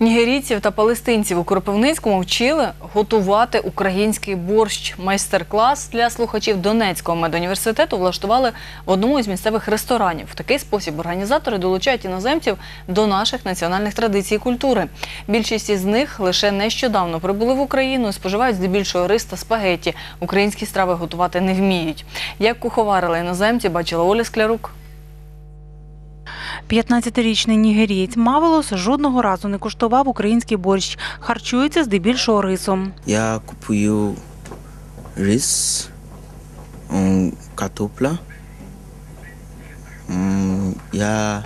Нігерійців та палестинців у Кропивницькому вчили готувати український борщ. Майстер-клас для слухачів Донецького медуніверситету влаштували в одному із місцевих ресторанів. В такий спосіб організатори долучають іноземців до наших національних традицій і культури. Більшість із них лише нещодавно прибули в Україну і споживають здебільшого рис та спагетті. Українські страви готувати не вміють. Як куховарили іноземці, бачила Оля Склярук. 15-річний нігерієць Мавелос жодного разу не куштував український борщ. Харчується здебільшого рисом. Я купую рис, картопля. Я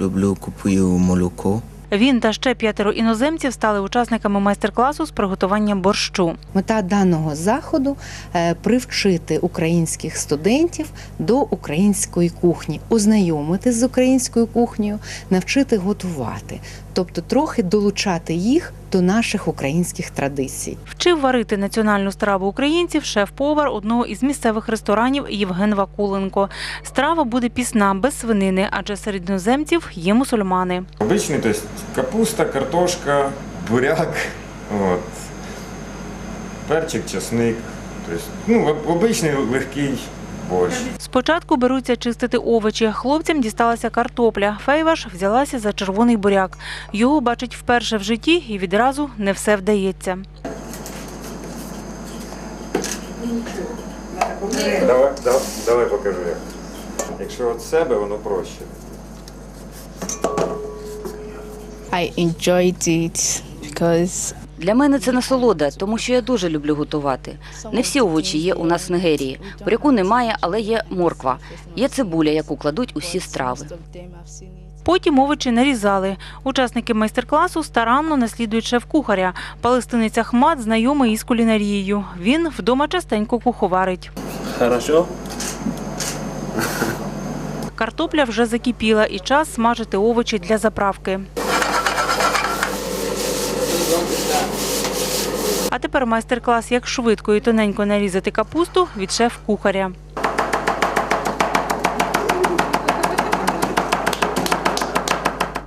люблю купую молоко. Він та ще п'ятеро іноземців стали учасниками майстер-класу з приготування борщу. Мета даного заходу е, привчити українських студентів до української кухні, ознайомити з українською кухнею, навчити готувати, тобто трохи долучати їх до наших українських традицій. Вчив варити національну страву українців шеф-повар одного із місцевих ресторанів Євген Вакуленко. Страва буде пісна без свинини, адже серед іноземців є мусульмани. Обычный, то есть капуста, картошка, буряк, вот, перчик, чесник. То есть, ну, об- обычный легкий борщ. Спочатку беруться чистити овочі. Хлопцям дісталася картопля. Фейваш взялася за червоний буряк. Його бачить вперше в житті і відразу не все вдається. Давай, давай, давай покажу як. Якщо від себе, воно проще. I enjoyed it because Для мене це насолода, тому що я дуже люблю готувати. Не всі овочі є у нас в Нигерії. Буряку немає, але є морква. Є цибуля, яку кладуть усі страви. Потім овочі нарізали. Учасники майстер-класу старанно наслідують шеф-кухаря. Палестинець Ахмат знайомий із кулінарією. Він вдома частенько куховарить. Хорошо? Картопля вже закипіла і час смажити овочі для заправки. А тепер майстер-клас, як швидко і тоненько нарізати капусту від шеф-кухаря.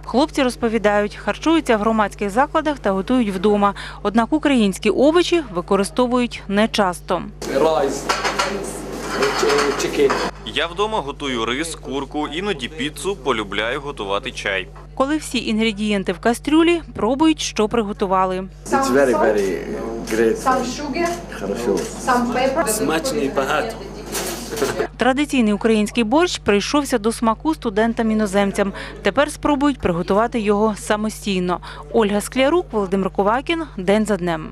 Хлопці розповідають, харчуються в громадських закладах та готують вдома. Однак українські овочі використовують нечасто. Я вдома готую рис, курку, іноді піцу, полюбляю готувати чай. Коли всі інгредієнти в кастрюлі, пробують, що приготували. Смачний багато. Традиційний український борщ прийшовся до смаку студентам-іноземцям. Тепер спробують приготувати його самостійно. Ольга Склярук, Володимир Ковакін. День за днем.